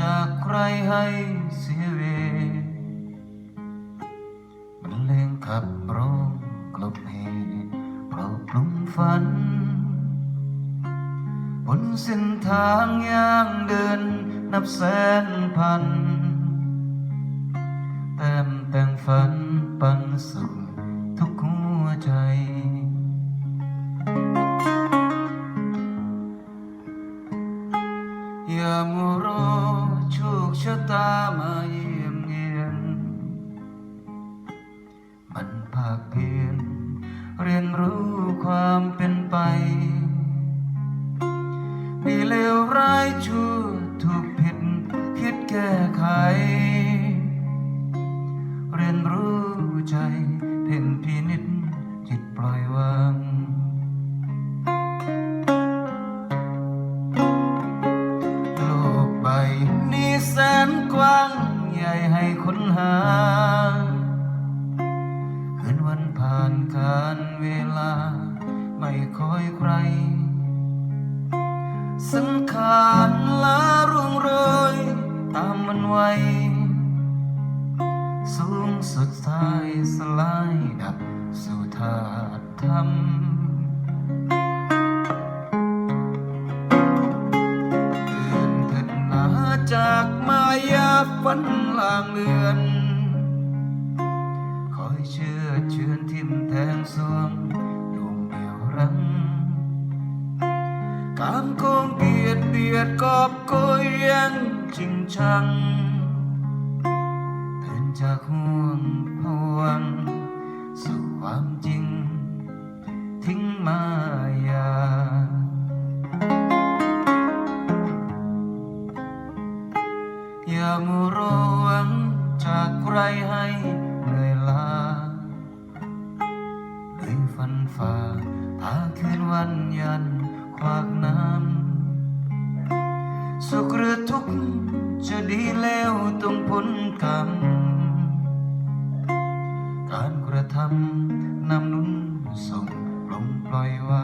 จากไกลให้เสียเวบรรเลงขับร้องกลบเหตุปลอบปลุมฝัน บนเส้นทางย่างเดินนับแสนพัน แต้มแต่งฝันปันสุขทุกหัวใจ ภาคเพียรเรียนรู้ความเป็นไป มีเลวร้ายชั่วถูกผิดคิดแก้ไข เรียนรู้ใจเพ่งพินิจจิตปล่อยวางโลกใบนี้แสนกว้าง ใหญ่ให้ค้นหา อยใคร สังขารลาร่วงโรย ตามมันไวสูงสุดท้ายสลายดับสู่ธาตุธรรมตื่นเถิดหนาจากมายาฝันลางเลือน คอยเชื่อเชื่อนทิมแทงสวงดวงเดียวรังารโกงเกียดเบียดกอบโกยยังจริงชังตื่นจากห่วงพวง สู่ความจริง ทิ้งมายาอย่ามัวรอหวังจากใครให้เหนื่อยล้าด้วยฟันฝ่าทาคืนวันยัน ขวากน้ำสุขหรือทุกข์จะดีแล้วต้องพ้นกรรม การกระทำนำนุนส่งปลงปล่อยว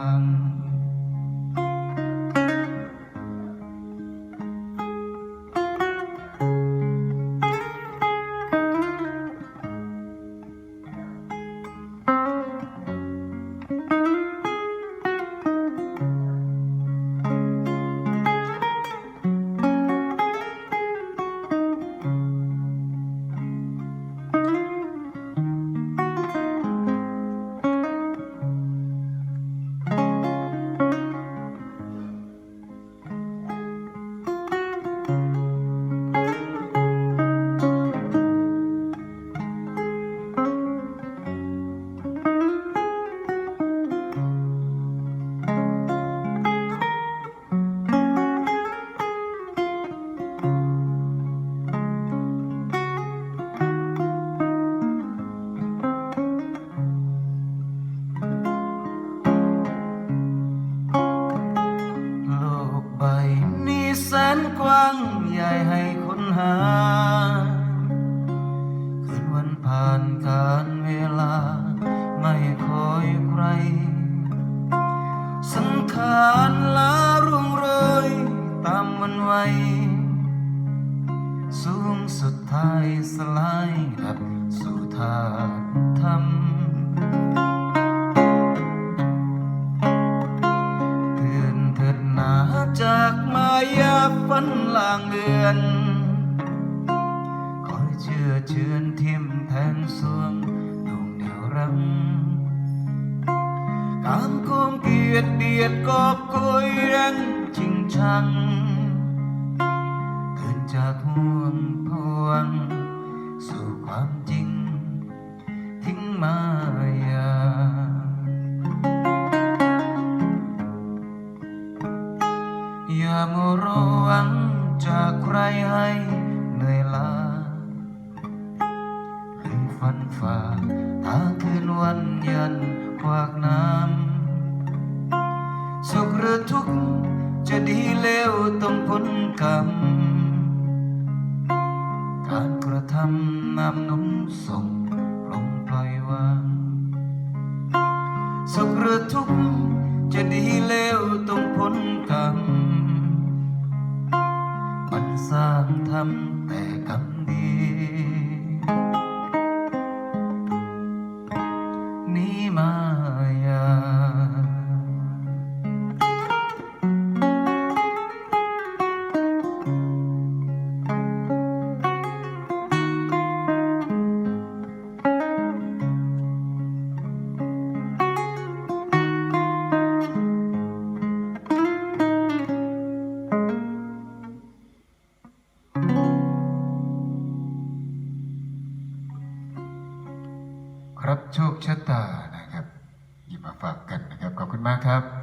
าง การเวลาไม่คอยใคร สังขารลาร่วงโรยตามมันไวสูงสุดท้ายสลายดับสู่ธาตุธรรมเตือนเถิดหนาจากมายาฝันลางเลือน เชื่อนทิมแทงสวงดวงเดียวรังการโกงเกียดเดียดกอบโกยยังจริงชังเกินจากห่วงพวง สู่ความจริง หรือฟันฝ่าทางคืนวันยันขวากน้ำสุขหรือทุกข์จะดีเลวต้องพ้นกรรม การกระทำนำนุนส่งปลงปล่อยวาง สุขหรือทุกข์จะดีเลวต้องพ้นกรรม มันสร้างทำแต่กรรมดี นี่มายาครั ฝากกันนะครับ ขอบคุณมากครับ